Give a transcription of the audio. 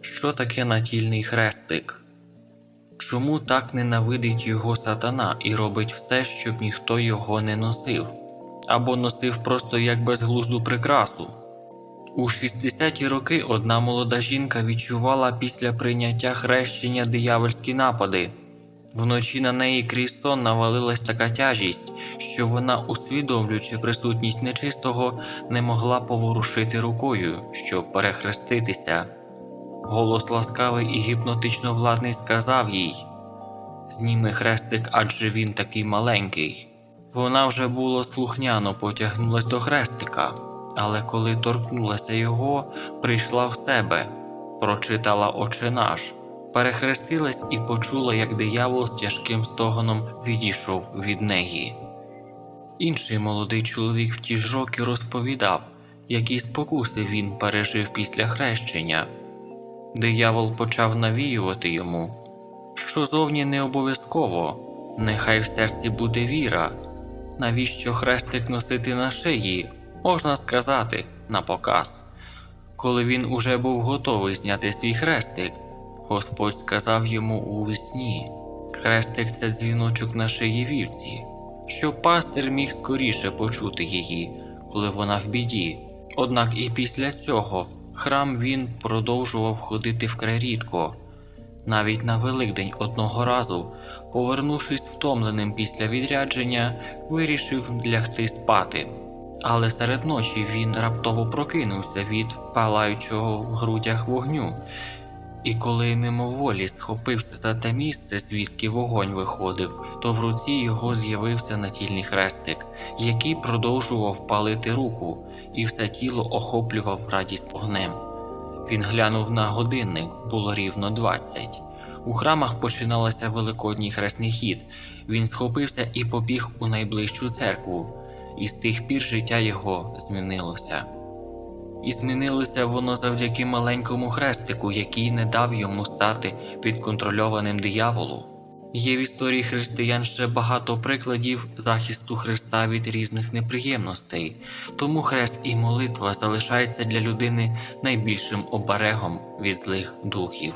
Що таке натільний хрестик? Чому так ненавидить його сатана і робить все, щоб ніхто його не носив, або носив просто як безглузду прикрасу? У 60-ті роки одна молода жінка відчувала після прийняття хрещення диявольські напади. Вночі на неї крізь сон навалилась така тяжість, що вона, усвідомлюючи присутність нечистого, не могла поворушити рукою, щоб перехреститися. Голос ласкавий і гіпнотично владний сказав їй: Зніми хрестик, адже він такий маленький. Вона вже було слухняно потягнулась до хрестика, але коли торкнулася його, прийшла в себе, прочитала Отче наш, перехрестилась і почула, як диявол з тяжким стогоном відійшов від неї. Інший молодий чоловік в ті ж роки розповідав, які спокуси він пережив після хрещення. Диявол почав навіювати йому, що зовні не обов'язково, нехай в серці буде віра. Навіщо хрестик носити на шиї, можна сказати, на показ. Коли він уже був готовий зняти свій хрестик, Господь сказав йому у вісні: Хрестик це дзвіночок на шиї вівці, щоб пастир міг скоріше почути її, коли вона в біді. Однак і після цього в храм він продовжував ходити вкрай рідко. Навіть на Великдень одного разу, повернувшись втомленим після відрядження, вирішив лягти спати. Але серед ночі він раптово прокинувся від палаючого в грудях вогню, і коли мимоволі схопився за те місце, звідки вогонь виходив, то в руці його з'явився натільний хрестик, який продовжував палити руку, і все тіло охоплював радість вогнем. Він глянув на годинник, було рівно 20. У храмах починалося великодній хресний хід. Він схопився і побіг у найближчу церкву, і з тих пір життя його змінилося. І змінилося воно завдяки маленькому хрестику, який не дав йому стати підконтрольованим дияволу. Є в історії християн ще багато прикладів захисту Христа від різних неприємностей, тому хрест і молитва залишаються для людини найбільшим оберегом від злих духів.